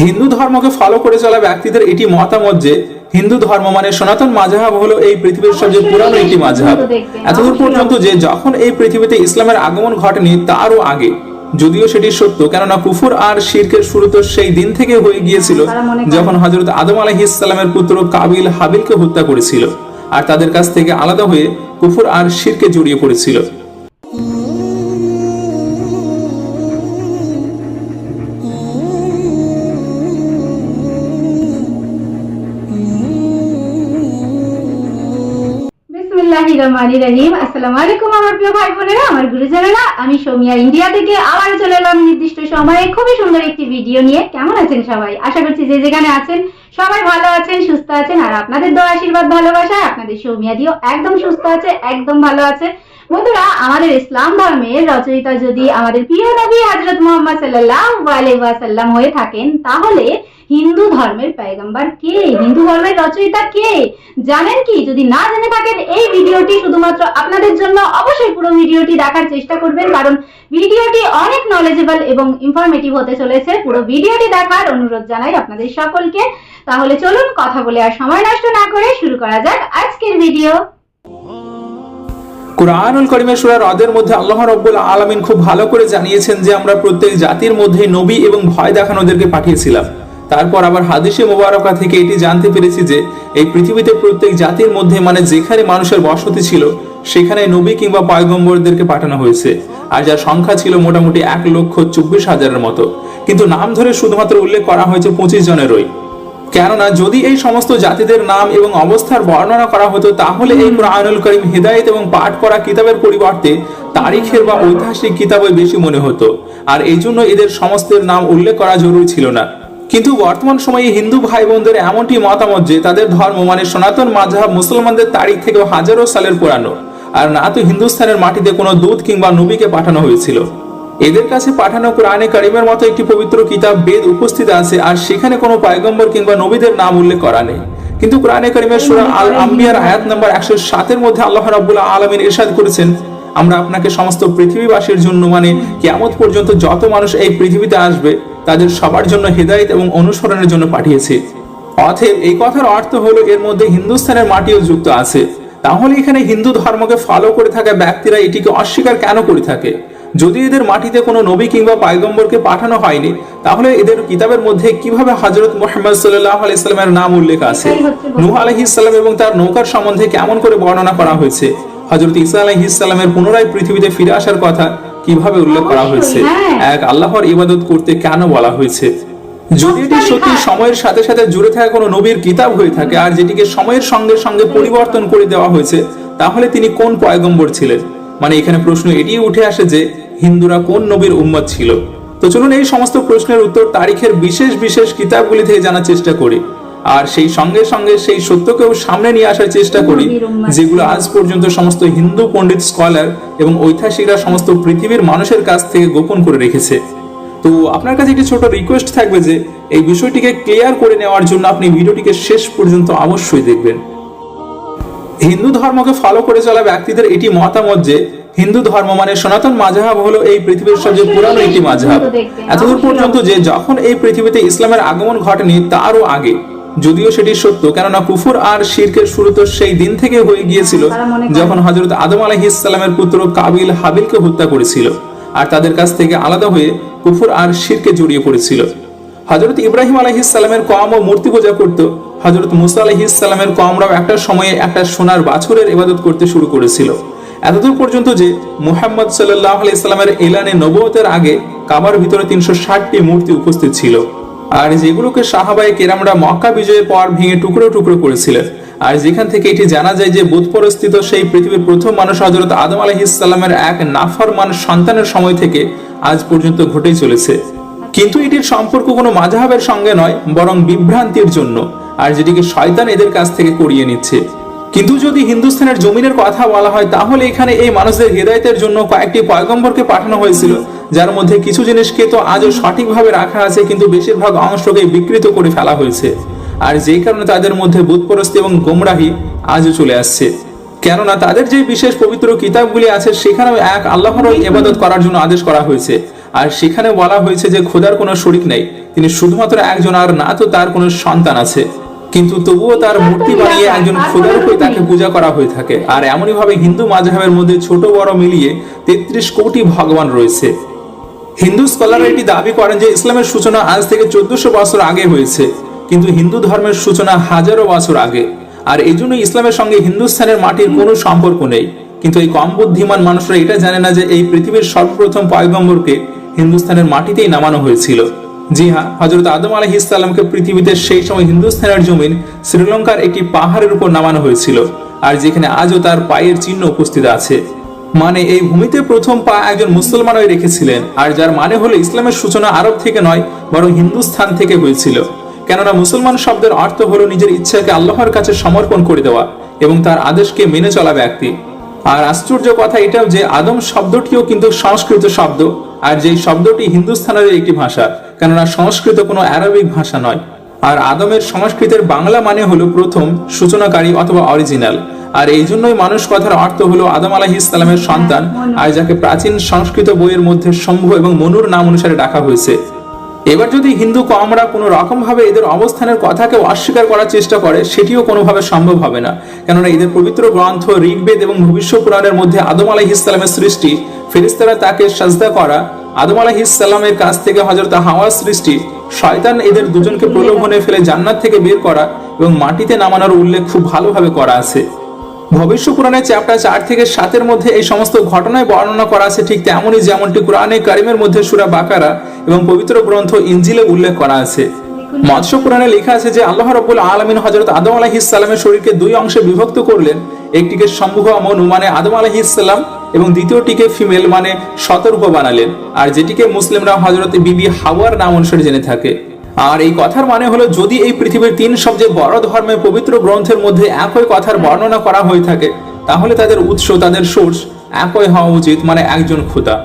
হিন্দু ধর্মকে ফলো করে চলা ব্যক্তিদের এটি মতামত যে হিন্দু ধর্ম মানে সনাতন মাঝহাব হলো এই পৃথিবীর সবচেয়ে পুরানো একটি মাঝহাব এতদূর পর্যন্ত যে যখন এই পৃথিবীতে ইসলামের আগমন ঘটেনি তারও আগে। যদিও সেটি সত্য কেননা কুফুর আর শিরকের শুরু তো সেই দিন থেকে হয়ে গিয়েছিল যখন হজরত আদম আলাইহিসসালামের পুত্র কাবিল হাবিলকে হত্যা করেছিল আর তাদের কাছ থেকে আলাদা হয়ে কুফুর আর শিরকে জড়িয়ে পড়েছিল। রহমানির রহিম। আসসালামু আলাইকুম আমার প্রিয় ভাই বোনেরা, আমার গুরুজনেরা। আমি সৌমিয়া ইন্ডিয়া থেকে আবার চলে এলাম নির্দিষ্ট সময়ে। খুবই সুন্দর একটি ভিডিও নিয়ে। কেমন আছেন সবাই? আশা করছি যে যেখানে আছেন সবাই ভালো আছেন, সুস্থ আছেন। আর আপনাদের দোয়া, আশীর্বাদ ভালোবাসা আপনাদের সৌমিয়া দিও একদম সুস্থ আছে, একদম ভালো আছে। বন্ধুরা, আমাদের ইসলাম ধর্মের রচয়িতা যদি আমাদের প্রিয় নবী হযরত মুহাম্মদ আলাইহি হয়ে থাকেন, তাহলে হিন্দু ধর্মের পয়গম্বর কে? হিন্দু ধর্মের রচয়িতা কে? জানেন কি? যদি না জেনে থাকেন, এই ভিডিওটি শুধুমাত্র আপনাদের জন্য অবশ্যই পুরো ভিডিওটি দেখার চেষ্টা করবেন, কারণ ভিডিওটি অনেক নলেজেবল এবং ইনফরমেটিভ হতে চলেছে। পুরো ভিডিওটি দেখার অনুরোধ জানাই আপনাদের সকলকে। তাহলে চলুন কথা বলে আর সময় নষ্ট না করে শুরু করা যাক আজকের ভিডিও। কোরআনুল করিমের সূরা রদের মধ্যে আল্লাহ রব্বুল আলামিন খুব ভালো করে জানিয়েছেন যে আমরা প্রত্যেক জাতির মধ্যে নবী এবং ভয় দেখানোদেরকে পাঠিয়েছিলাম। তারপর আবার হাদিসে মোবারকা থেকে এটি জানতে পেরেছি যে এই পৃথিবীতে প্রত্যেক জাতির মধ্যে মানে যেখানে মানুষের বসতি ছিল সেখানে নবী কিংবা পয়গম্বরদেরকে পাঠানো হয়েছে। আর যার সংখ্যা ছিল মোটামুটি এক লক্ষ চব্বিশ হাজারের মতো। কিন্তু নাম ধরে শুধুমাত্র উল্লেখ করা হয়েছে পঁচিশ জনেরই। কেননা যদি এই সমস্ত জাতিদের নাম এবং অবস্থার বর্ণনা করা হতো, তাহলে এই কোরআনুল করিম হিদায়ত এবং পাঠ করা কিতাবের পরিবর্তে তারিখের বা ঐতিহাসিক কিতাবই বেশি মনে হতো। আর এই জন্য এদের সমস্তের নাম উল্লেখ করা জরুরি ছিল না। কিন্তু বর্তমান সময়ে হিন্দু ভাই বোনদের এমনটি মতামত যে তাদের ধর্ম মানে সনাতন মাঝহাব মুসলমানদের তারিখ থেকে হাজারো সালের পুরানো। আর না তো হিন্দুস্তানের মাটিতে কোনো দূত কিংবা নবীকে পাঠানো হয়েছিল। এদের কাছে পাঠানো কোরআনে করিমের মতো একটি পবিত্র কিতাব বেদ উপস্থিত আছে, আর সেখানে কোনো পয়গম্বর কিংবা নবীদের নাম উল্লেখ করা নেই। কিন্তু কোরআনে কারিমের সূরা আল আম্বিয়ার আয়াত নম্বর একশো সাতের মধ্যে আল্লাহ রাব্বুল আলামিন ইরশাদ করেছেন, আমরা আপনাকে সমস্ত পৃথিবীবাসীর জন্য মানে কিয়ামত পর্যন্ত যত মানুষ এই পৃথিবীতে আসবে, তাদের সবার জন্য হেদায়েত এবং অনুসরণের জন্য পাঠিয়েছি। অতএব এই কথার অর্থ হলো এর মধ্যে হিন্দুস্তানের মাটিও যুক্ত আছে। তাহলে এখানে হিন্দু ধর্মকে ফলো করে থাকা ব্যক্তিরা এটিকে অস্বীকার কেন করে থাকে? যদি এদের মাটিতে কোনো নবী কিংবা পায়গম্বরকে পাঠানো হয়নি তাহলে এদের কিতাবের মধ্যে কীভাবে হজরত মোহাম্মদ সাল্লাহ আলাইস্লামের নাম উল্লেখ আছে? নূহ আলহিসাল্লাম এবং তার নৌকার সম্বন্ধে কেমন করে বর্ণনা করা হয়েছে? হজরত ইসা আলাইহিসাল্লামের পুনরায় পৃথিবীতে ফিরে আসার কথা কীভাবে উল্লেখ করা হয়েছে? এক আল্লাহর ইবাদত করতে কেন বলা হয়েছে? যদি এটি সত্যি সময়ের সাথে সাথে জুড়ে থাকা কোনো নবীর কিতাব হয়ে থাকে আর যেটিকে সময়ের সঙ্গে সঙ্গে পরিবর্তন করে দেওয়া হয়েছে তাহলে তিনি কোন পয়গম্বর ছিলেন? মানে এখানে প্রশ্ন এটি উঠে আসে যে হিন্দুরা কোন নবীর উম্মত ছিল? তো চলুন এই সমস্ত প্রশ্নের উত্তর তারিখের বিশেষ বিশেষ কিতাবগুলি থেকে জানার চেষ্টা করি। আর সেই সঙ্গে সঙ্গে সেই সত্যকেও সামনে নিয়ে আসার চেষ্টা করি যেগুলো আজ পর্যন্ত সমস্ত হিন্দু পণ্ডিত স্কলার এবং ঐতিহাসিকরা সমস্ত পৃথিবীর মানুষের কাছ থেকে গোপন করে রেখেছে। তো আপনার কাছে একটি ছোট রিকোয়েস্ট থাকবে যে এই বিষয়টিকে ক্লিয়ার করে নেওয়ার জন্য আপনি ভিডিওটিকে শেষ পর্যন্ত অবশ্যই দেখবেন। হিন্দু ধর্মকে ফলো করে চলা ব্যক্তিদের এটি মতামত যে হিন্দু ধর্ম মানে সনাতন মাঝহাব হলো এই পৃথিবীর সবচেয়ে পুরানো একটি মাঝহাব এতদূর পর্যন্ত যে যখন এই পৃথিবীতে ইসলামের আগমন ঘটেনি তারও আগে। যদিও সেটি সত্য কেননা কুফুর আর শিরকের শুরু তো সেই দিন থেকে হয়ে গিয়েছিল যখন হজরত আদম আলাইহিসসালামের পুত্র কাবিল হাবিলকে হত্যা করেছিল আর তাদের কাছ থেকে আলাদা হয়ে কুফুর আর শিরকে জড়িয়ে পড়েছিল। হজরত ইব্রাহিম আলহিসাল্লামের কম ও মূর্তি পূজা করত হজরত মুসা আলহিসাল্লামের কমরাও একটা সময়ে একটা সোনার বাছুরের ইবাদত করতে শুরু করেছিল। এতদূর পর্যন্ত যে মুহাম্মদ সাল্লাহ আলাইসাল্লামের এলানে নবতের আগে কাবার ভিতরে তিনশো ষাটটি মূর্তি উপস্থিত ছিল। আর যেগুলোকে সাহাবাই কেরামরা মক্কা বিজয়ের পর ভেঙে টুকরো টুকরো করেছিলেন। আর যেখান থেকে এটি জানা যায় যে বুধপরস্থিত সেই পৃথিবীর প্রথম মানুষ হজরত আদম আলহিসাল্লামের এক নাফরমান সন্তানের সময় থেকে আজ পর্যন্ত ঘটেই চলেছে। কিন্তু এটির সম্পর্ক কোনো মাঝহাবের সঙ্গে নয়, বরং বিভ্রান্তির জন্য। আর যেটিকে শয়তান এদের কাছ থেকে করিয়ে নিচ্ছে। কিন্তু যদি হিন্দুস্তানের জমিনের কথা বলা হয়, তাহলে এখানে এই মানুষদের হৃদায়তের জন্য কয়েকটি পয়গম্বরকে পাঠানো হয়েছিল, যার মধ্যে কিছু জিনিসকে তো আজও সঠিকভাবে রাখা আছে, কিন্তু বেশিরভাগ অংশকে বিকৃত করে ফেলা হয়েছে। আর যেই কারণে তাদের মধ্যে বুধপরস্তি এবং গোমরাহি আজও চলে আসছে। কেননা তাদের যে বিশেষ পবিত্র কিতাবগুলি আছে, সেখানেও এক আল্লাহর ইবাদত করার জন্য আদেশ করা হয়েছে। আর সেখানে বলা হয়েছে যে, খোদার কোনো শরিক নেই। তিনি শুধুমাত্র একজন, আর না তো তার কোনো সন্তান আছে। কিন্তু তবুও তার মূর্তি বানিয়ে একজন খোদার উপরে তাকে পূজা করা হয়ে থাকে। আর এমনই ভাবে হিন্দু মাঝহাবের মধ্যে ছোট বড় মিলিয়ে তেত্রিশ কোটি ভগবান রয়েছে। হিন্দু স্কলাররা এটি দাবি করেন যে ইসলামের সূচনা আজ থেকে চোদ্দশো বছর আগে হয়েছে, কিন্তু হিন্দু ধর্মের সূচনা হাজারো বছর আগে। আর এই জন্য ইসলামের সঙ্গে হিন্দুস্থানের মাটির কোনো সম্পর্ক নেই। কিন্তু এই কম বুদ্ধিমান মানুষরা এটা জানে না যে এই পৃথিবীর সর্বপ্রথম পয়গম্বরকে হিন্দুস্থানের মাটিতেই নামানো হয়েছিল। জি হ্যাঁ হজরত আদম আলহ ইসলামকে পৃথিবীতে সেই সময় হিন্দুস্থানের জমিন শ্রীলঙ্কার একটি পাহাড়ের উপর নামানো হয়েছিল, আর যেখানে আজও তার পায়ের চিহ্ন উপস্থিত আছে। মানে এই ভূমিতে প্রথম পা একজন মুসলমানই রেখেছিলেন, আর যার মানে হলো ইসলামের সূচনা আরব থেকে নয়, বরং হিন্দুস্থান থেকে হয়েছিল। কেননা মুসলমান শব্দের অর্থ হলো নিজের ইচ্ছাকে আল্লাহর কাছে সমর্পণ করে দেওয়া এবং তার আদেশকে মেনে চলা ব্যক্তি। আর আশ্চর্য কথা এটাও যে আদম শব্দটিও কিন্তু সংস্কৃত শব্দ, আর যেই শব্দটি হিন্দুস্থানের একটি ভাষা, কেননা সংস্কৃত কোনো অ্যারাবিক ভাষা নয়। আর আদমের সংস্কৃতের বাংলা মানে হলো প্রথম সূচনাকারী অথবা অরিজিনাল, আর এই জন্যই মানুষ কথার অর্থ হলো আদম আলাহি ইসলামের সন্তান, আর যাকে প্রাচীন সংস্কৃত বইয়ের মধ্যে শম্ভু এবং মনুর নাম অনুসারে ডাকা হয়েছে। এবার যদি হিন্দু কমরা কোনো রকম ভাবে এদের অবস্থানের কথাকে অস্বীকার করার চেষ্টা করে, সেটিও কোনোভাবে সম্ভব হবে না। কেননা এদের পবিত্র গ্রন্থ, ঋগ্বেদ এবং ভবিষ্য পুরাণের মধ্যে আদম আলাহ ইসলামের সৃষ্টি ফেরিস্তারা তাকে সাজদা করা, আদম আলাহ ইসলামের কাছ থেকে হজরত হাওয়ার সৃষ্টি, শয়তান এদের দুজনকে প্রলোভনে ফেলে জান্নাত থেকে বের করা এবং মাটিতে নামানোর উল্লেখ খুব ভালোভাবে করা আছে। ভবিষ্য পুরাণের চ্যাপ্টার চার থেকে সাতের মধ্যে এই সমস্ত ঘটনায় বর্ণনা করা আছে, ঠিক তেমনই যেমনটি কোরআনে কারিমের মধ্যে সুরা বাকারা এবং পবিত্র গ্রন্থ ইঞ্জিলে উল্লেখ করা আছে। মৎস্য পুরাণে লেখা আছে যে, আল্লাহ রব্বুল আলমিন হজরত আদম আলাহিস সালামের শরীরকে দুই অংশে বিভক্ত করলেন, একটিকে সম্ভুহ মনু মানে আদম আলাহিস সালাম এবং দ্বিতীয়টিকে ফিমেল মানে সতর্ক বানালেন। আর যেটিকে মুসলিমরা হজরত বিবি হাওয়ার নাম অনুসারে জেনে থাকে। আর এই কথার মানে হলো, যদি এই পৃথিবীর তিন সবচেয়ে বড় ধর্মের পবিত্র গ্রন্থের মধ্যে একই কথার বর্ণনা করা হয়ে থাকে, তাহলে তাদের উৎস, তাদের সোর্স একই হওয়া উচিত মানে একজন খোদা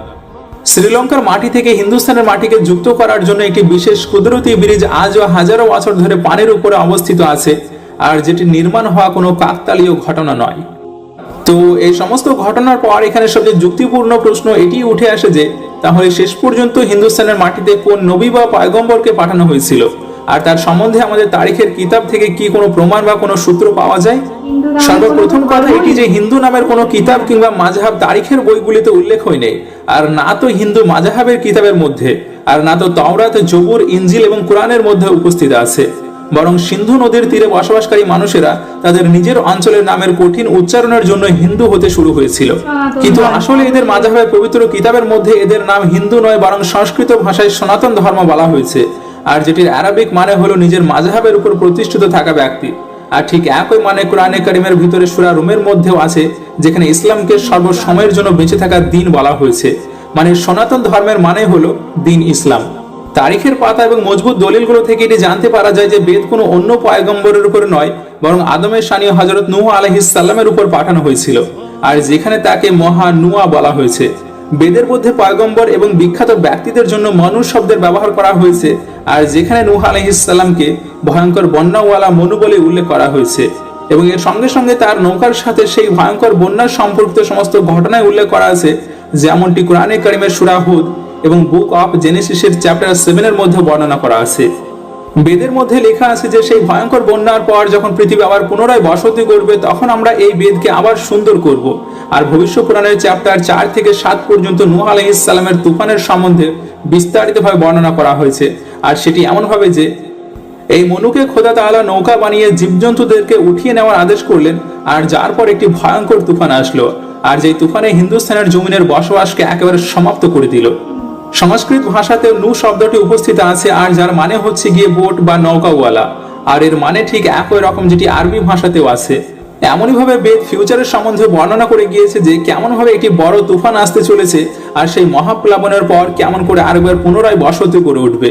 শ্রীলঙ্কার মাটি থেকে হিন্দুস্তানের মাটিকে যুক্ত করার জন্য একটি বিশেষ কুদরতি ব্রিজ আজও হাজারো বছর ধরে পানির উপরে অবস্থিত আছে, আর যেটি নির্মাণ হওয়া কোনো কাকতালীয় ঘটনা নয়। তো এই সমস্ত ঘটনার পর এখানে সবচেয়ে যুক্তিপূর্ণ প্রশ্ন এটি উঠে আসে যে, তাহলে শেষ পর্যন্ত হিন্দুস্তানের মাটিতে কোন নবী বা পয়গম্বরকে পাঠানো হয়েছিল? আর তার সম্বন্ধে আমাদের তারিখের কিতাব থেকে কি কোনো প্রমাণ বা কোনো সূত্র পাওয়া যায়? সর্বপ্রথম কথা এটি যে হিন্দু নামের কোনো কিতাব কিংবা মাঝহাব তারিখের বইগুলিতে উল্লেখ হয় নেই। আর না তো হিন্দু মাঝহাবের কিতাবের মধ্যে, আর না তো তওরাত জবুর ইঞ্জিল এবং কোরআনের মধ্যে উপস্থিত আছে। বরং সিন্ধু নদীর তীরে বসবাসকারী মানুষেরা তাদের নিজের অঞ্চলের নামের কঠিন উচ্চারণের জন্য হিন্দু হতে শুরু হয়েছিল। কিন্তু আসলে এদের মাঝাবের পবিত্র কিতাবের মধ্যে এদের নাম হিন্দু নয় বরং সংস্কৃত ভাষায় সনাতন ধর্ম বলা হয়েছে। আর যেটির আরবিক মানে হলো নিজের মাঝহাবের উপর প্রতিষ্ঠিত থাকা ব্যক্তি। আর ঠিক একই মানে কোরআনে কারিমের ভিতরে সুরা রুমের মধ্যেও আছে যেখানে ইসলামকে সর্বসময়ের জন্য বেঁচে থাকার দিন বলা হয়েছে। মানে সনাতন ধর্মের মানে হলো দিন ইসলাম। তারিখের পাতা এবং মজবুত দলিলগুলো থেকে এটি জানতে পারা যায় যে বেদ কোনো অন্য পয়গম্বরের উপর নয়, বরং আদমের সানীয় হজরত নুহ আলহিসাল্লামের উপর পাঠানো হয়েছিল। আর যেখানে তাকে মহা নুয়া বলা হয়েছে। বেদের মধ্যে পয়গম্বর এবং বিখ্যাত ব্যক্তিদের জন্য মানুষ শব্দের ব্যবহার করা হয়েছে, আর যেখানে নুহ আলহিসাল্লামকে ভয়ঙ্কর বন্যাওয়ালা মনু বলে উল্লেখ করা হয়েছে। এবং এর সঙ্গে সঙ্গে তার নৌকার সাথে সেই ভয়ঙ্কর বন্যার সম্পর্কিত সমস্ত ঘটনায় উল্লেখ করা আছে, যেমনটি কোরআনে করিমের সুরাহুদ এবং বুক অফ জেনেসিসের চ্যাপ্টার সেভেনের মধ্যে বর্ণনা করা আছে। বেদের মধ্যে লেখা আছে যে, সেই ভয়ঙ্কর বন্যার পর যখন পৃথিবী আবার পুনরায় বসতি করবে তখন আমরা এই বেদকে আবার সুন্দর করব। আর ভবিষ্য পুরাণের চ্যাপ্টার চার থেকে সাত পর্যন্ত নূহ আলাইসাল্লামের তুফানের সম্বন্ধে বিস্তারিতভাবে বর্ণনা করা হয়েছে। আর সেটি এমনভাবে যে, এই মনুকে খোদা তাআলা নৌকা বানিয়ে জীবজন্তুদেরকে উঠিয়ে নেওয়ার আদেশ করলেন, আর যার পর একটি ভয়ঙ্কর তুফান আসলো। আর যেই তুফানে হিন্দুস্তানের জমিনের বসবাসকে একেবারে সমাপ্ত করে দিল। সংস্কৃত ভাষাতে নু শব্দটি উপস্থিত আছে, আর যার মানে হচ্ছে গিয়ে বোট বা নৌকাওয়ালা। আর এর মানে ঠিক একই রকম যেটি আরবি ভাষাতেও আছে। এমনই ভাবে বেদ ফিউচারের সম্বন্ধে বর্ণনা করে গিয়েছে যে কেমন ভাবে একটি বড় তুফান আসতে চলেছে, আর সেই মহাপ্লাবনের পর কেমন করে আরেকবার পুনরায় বসতি করে উঠবে।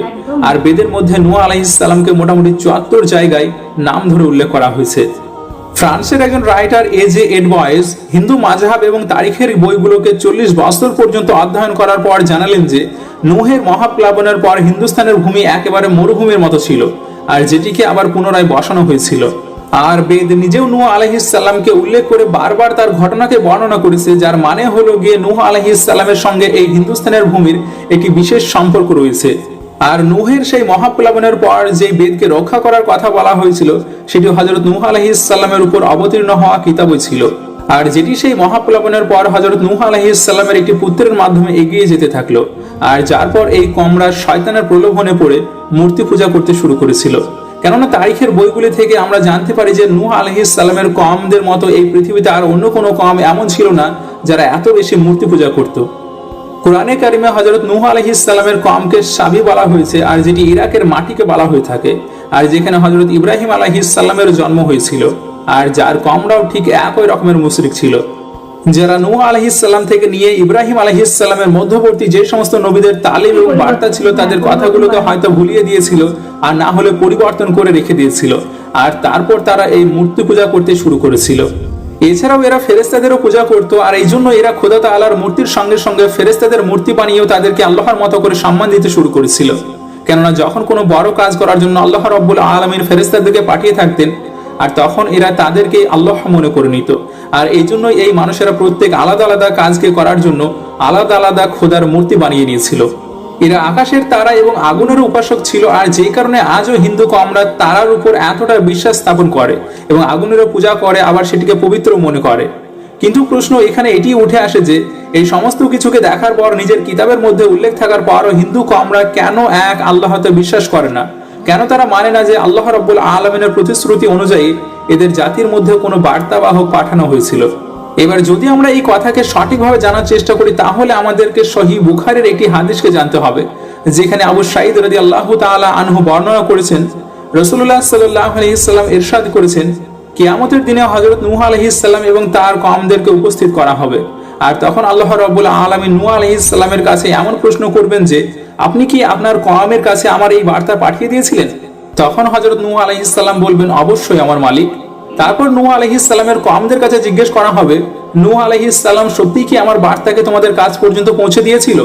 আর বেদের মধ্যে নুয়া আলাইসালামকে মোটামুটি চুয়াত্তর জায়গায় নাম ধরে উল্লেখ করা হয়েছে। ফ্রান্সের একজন writer A J Dubois Hindu মাঝহাব এবং তারিখের বইগুলোকে চল্লিশ বছর পর্যন্ত অধ্যয়ন করার পর জানালেন যে, নুহের মহাপ্লাবনের পর হিন্দুস্তানের ভূমি একেবারে মরুভূমির মতো ছিল আর যেটিকে আবার পুনরায় বসানো হয়েছিল। আর বেদ নিজেও নূহ আলহিসাল্লামকে উল্লেখ করে বারবার তার ঘটনাকে বর্ণনা করেছে, যার মানে হলো গিয়ে নূহ আলহিসাল্লামের সঙ্গে এই হিন্দুস্তানের ভূমির একটি বিশেষ সম্পর্ক রয়েছে। আর নূহের সেই মহাপ্লাবনের পর যে বেদকে রক্ষা করার কথা বলা হয়েছিল, সেটি হজরত নূহ আলহিসাল্লামের উপর অবতীর্ণ হওয়া কিতাবই ছিল। আর যেটি সেই মহাপ্লাবনের পর হজরত নূহ আলহিসাল্লামের একটি পুত্রের মাধ্যমে এগিয়ে যেতে থাকল, আর যার পর এই কমরা শয়তানের প্রলোভনে পড়ে মূর্তি পূজা করতে শুরু করেছিল। কেননা তারিখের বইগুলি থেকে আমরা জানতে পারি যে নূহ আলহিসাল্লামের কমদের মতো এই পৃথিবীতে আর অন্য কোনো কম এমন ছিল না যারা এত বেশি মূর্তি পূজা করত। কোরআনে কারিমে হজরত নূহ আলহিসাল্লামের কমকে সাবি বলা হয়েছে আর যেটি ইরাকের মাটিকে বলা হয়ে থাকে, আর যেখানে হজরত ইব্রাহিম আলাহিসাল্লামের জন্ম হয়েছিল, আর যার কমরাও ঠিক একই রকমের মুশরিক ছিল। যারা নূহ আলহিসাল্লাম থেকে নিয়ে ইব্রাহিম আলহিসাল্লামের মধ্যবর্তী যে সমস্ত নবীদের তালিম এবং বার্তা ছিল, তাদের কথাগুলোকে হয়তো ভুলিয়ে দিয়েছিল আর না হলে পরিবর্তন করে রেখে দিয়েছিল, আর তারপর তারা এই মূর্তি পূজা করতে শুরু করেছিল। এছাড়াও এরা ফেরেস্তাদেরও পূজা করতো, আর এই জন্য এরা খোদা তালার মূর্তির সঙ্গে সঙ্গে ফেরেস্তাদের মূর্তি বানিয়েও তাদেরকে আল্লাহর মতো করে সম্মান দিতে শুরু করেছিল। কেননা যখন কোনো বড় কাজ করার জন্য আল্লাহ রব্বুল আলমীর ফেরেস্তাদেরকে পাঠিয়ে থাকতেন, আর তখন এরা তাদেরকে আল্লাহ মনে করে নিত। আর এই জন্য এই মানুষেরা প্রত্যেক আলাদা আলাদা কাজকে করার জন্য আলাদা আলাদা খোদার মূর্তি বানিয়ে নিয়েছিল। এরা আকাশের তারা এবং আগুনের উপাসক ছিল, আর যে কারণে আজও হিন্দু কমরা তারার উপর এতটা বিশ্বাস স্থাপন করে এবং আগুনেরও পূজা করে, আবার সেটিকে পবিত্র মনে করে। কিন্তু প্রশ্ন এখানে এটি উঠে আসে যে, এই সমস্ত কিছুকে দেখার পর নিজের কিতাবের মধ্যে উল্লেখ থাকার পরও হিন্দু কমরা কেন এক আল্লাহতে বিশ্বাস করে না? কেন তারা মানে না যে আল্লাহ রব্বুল আলমিনের প্রতিশ্রুতি অনুযায়ী এদের জাতির মধ্যে কোনো বার্তাবাহক পাঠানো হয়েছিল? এবার যদি আমরা এই কথাকে সঠিকভাবে জানার চেষ্টা করি, তাহলে আমাদেরকে সহি বুখারের একটি হাদিসকে জানতে হবে, যেখানে আবু সাইদ রাদি আল্লাহ তাআলা আনহু বর্ণনা করেছেন রসুল্লাহ সাল্লাহ আলহিসাল্লাম এরশাদ করেছেন, কিয়ামতের দিনে হজরত নূহ আলহিসাল্লাম এবং তার কমদেরকে উপস্থিত করা হবে। আর তখন আল্লাহ রব্বুল আলমী নূহ আলহিসাল্লামের কাছে এমন প্রশ্ন করবেন যে, আপনি কি আপনার কমের কাছে আমার এই বার্তা পাঠিয়ে দিয়েছিলেন? তখন হজরত নূহ আলহিসাল্লাম বলবেন, অবশ্যই আমার মালিক। তারপর নূহ আলহিসাল্লামের কমদের কাছে জিজ্ঞেস করা হবে, নূহ আলহিসাল্লাম সত্যি কি আমার বার্তাকে তোমাদের কাজ পর্যন্ত পৌঁছে দিয়েছিল?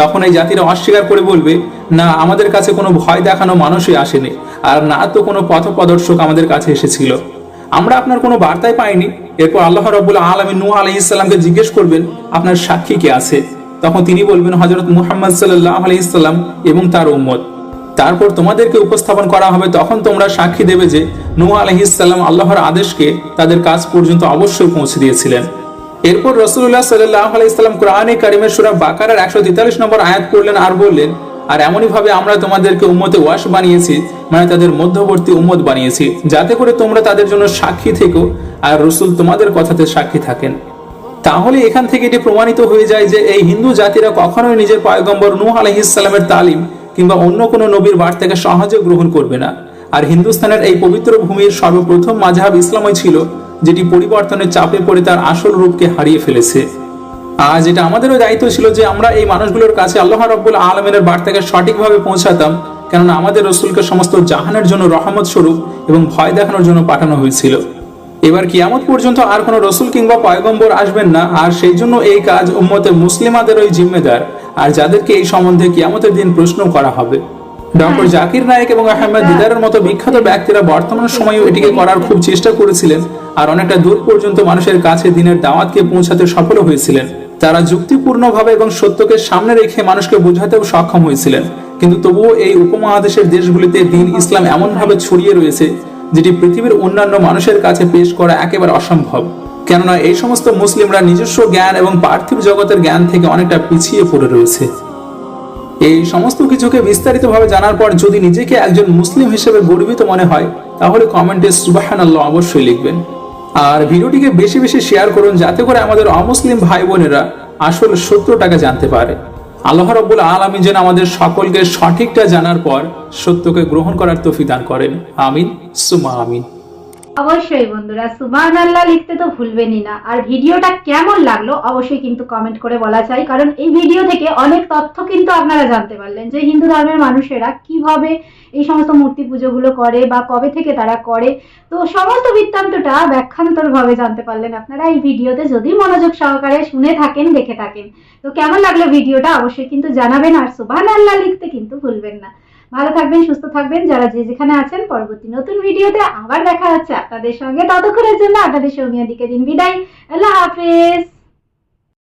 তখন এই জাতিরা অস্বীকার করে বলবে, না, আমাদের কাছে কোনো ভয় দেখানো মানুষই আসেনি, আর না তো কোনো পথ প্রদর্শক আমাদের কাছে এসেছিল। আমরা আপনার কোনো বার্তাই পাইনি। এরপর আল্লাহ রব্বুল আলমী নূহ আলহিসাল্লামকে জিজ্ঞেস করবেন, আপনার সাক্ষী কে আছে? তখন তিনি বলবেন হজরত মুহাম্মদ সাল্লাহ আলহিসাল্লাম এবং তার উম্মত। তারপর তোমাদেরকে উপস্থাপন করা হবে, তখন তোমরা সাক্ষী দেবে যে নূহ আলহিসাল্লাম আল্লাহর আদেশকে তাদের কাজ পর্যন্ত অবশ্যই পৌঁছে দিয়েছিলেন। এরপর রসুল্লাহ সাল্লাহ আলাইসাল্লাম কোরআনে কারিমের সুরা বাকারার একশো তেতাল্লিশ নম্বর আয়াত করলেন আর বললেন, আর এমনই ভাবে আমরা তোমাদেরকে উম্মতে ওয়াস বানিয়েছি মানে তাদের মধ্যবর্তী উম্মত বানিয়েছি, যাতে করে তোমরা তাদের জন্য সাক্ষী থেকো আর রসুল তোমাদের কথাতে সাক্ষী থাকেন। তাহলে এখান থেকে এটি প্রমাণিত হয়ে যায় যে এই হিন্দু জাতিরা কখনোই নিজের পয়গম্বর নূহ আলহিসাল্লামের তালিম কিংবা অন্য কোনো নবীর বার্তাকে সহজে গ্রহণ করবে না। আর হিন্দুস্তানের এই পবিত্র ভূমির সর্বপ্রথম মাঝহাব ইসলামই ছিল, যেটি পরিবর্তনের চাপে পড়ে তার আসল রূপকে হারিয়ে ফেলেছে। আর যেটা আমাদেরও দায়িত্ব ছিল যে আমরা এই মানুষগুলোর কাছে আল্লাহ রব্বুল আলমিনের বার্তাকে সঠিকভাবে পৌঁছাতাম, কেননা আমাদের রসুলকে সমস্ত জাহানের জন্য রহমত স্বরূপ এবং ভয় দেখানোর জন্য পাঠানো হয়েছিল। এবার কিয়ামত পর্যন্ত আর কোনো রসুল কিংবা পয়গম্বর আসবেন না, আর সেই জন্য এই কাজ উম্মতে মুসলিমাদের ওই জিম্মেদার। আর যাদেরকে এই সম্বন্ধে কিয়ামতের দিন প্রশ্ন করা হবে। ডক্টর জাকির নায়েক এবং আহমেদ দিদারের মতো বিখ্যাত ব্যক্তিরা বর্তমান সময়েও এটিকে করার খুব চেষ্টা করেছিলেন আর অনেকটা দূর পর্যন্ত মানুষের কাছে দিনের দাওয়াতকে পৌঁছাতে সফল হয়েছিলেন। তারা যুক্তিপূর্ণভাবে এবং সত্যকে সামনে রেখে মানুষকে বোঝাতেও সক্ষম হয়েছিলেন। কিন্তু তবুও এই উপমহাদেশের দেশগুলিতে দিন ইসলাম এমনভাবে ছড়িয়ে রয়েছে যেটি পৃথিবীর অন্যান্য মানুষের কাছে পেশ করা একেবারে অসম্ভব। কেননা এই সমস্ত মুসলিমরা নিজস্ব জ্ঞান এবং পার্থিব জগতের জ্ঞান থেকে অনেকটা পিছিয়ে পড়ে রয়েছে। এই সমস্ত কিছুকে বিস্তারিতভাবে জানার পর যদি নিজেকে একজন মুসলিম হিসেবে গর্বিত মনে হয়, তাহলে কমেন্টে সুবাহান আল্লাহ অবশ্যই লিখবেন। আর ভিডিওটিকে বেশি বেশি শেয়ার করুন যাতে করে আমাদের অমুসলিম ভাই বোনেরা আসল সত্যটাকে জানতে পারে। আল্লাহ রব্বুল আলমী যেন আমাদের সকলকে সঠিকটা জানার পর সত্যকে গ্রহণ করার তফি দান করেন। আমিন। সুমা আমিন। অবশ্যই বন্ধুরা সুবান আল্লাহ লিখতে তো ভুলবেনই না। আর ভিডিওটা কেমন লাগল অবশ্যই কিন্তু কমেন্ট করে বলা চাই, কারণ এই ভিডিও থেকে অনেক তথ্য কিন্তু আপনারা জানতে পারলেন যে হিন্দু ধর্মের মানুষেরা কীভাবে এই সমস্ত মূর্তি পুজোগুলো করে বা কবে থেকে তারা করে। তো সমস্ত বৃত্তান্তটা ব্যাখ্যান্তর ভাবে জানতে পারলেন আপনারা এই ভিডিওতে। যদি মনোযোগ সহকারে শুনে থাকেন, দেখে থাকেন, তো কেমন লাগল ভিডিওটা অবশ্যই কিন্তু জানাবেন। আর সুবান আল্লাহ লিখতে কিন্তু ভুলবেন না। ভালো থাকবেন, সুস্থ থাকবেন। যারা যে যেখানে আছেন, পরবর্তী নতুন ভিডিওতে আবার দেখা হচ্ছে আপনাদের সঙ্গে। ততক্ষণের জন্য আপনাদের সঙ্গে দিকে দিন বিদায়। আল্লাহ হাফেজ।